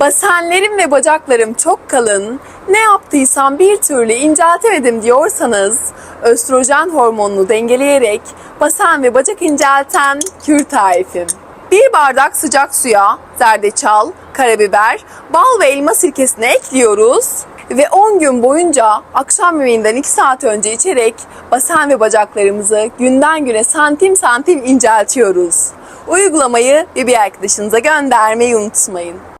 Basenlerim ve bacaklarım çok kalın, ne yaptıysam bir türlü inceltemedim diyorsanız, östrojen hormonunu dengeleyerek basen ve bacak incelten kür tarifim. Bir bardak sıcak suya zerdeçal, karabiber, bal ve elma sirkesini ekliyoruz ve 10 gün boyunca akşam yemeğinden 2 saat önce içerek basen ve bacaklarımızı günden güne santim santim inceltiyoruz. Uygulamayı bir arkadaşınıza göndermeyi unutmayın.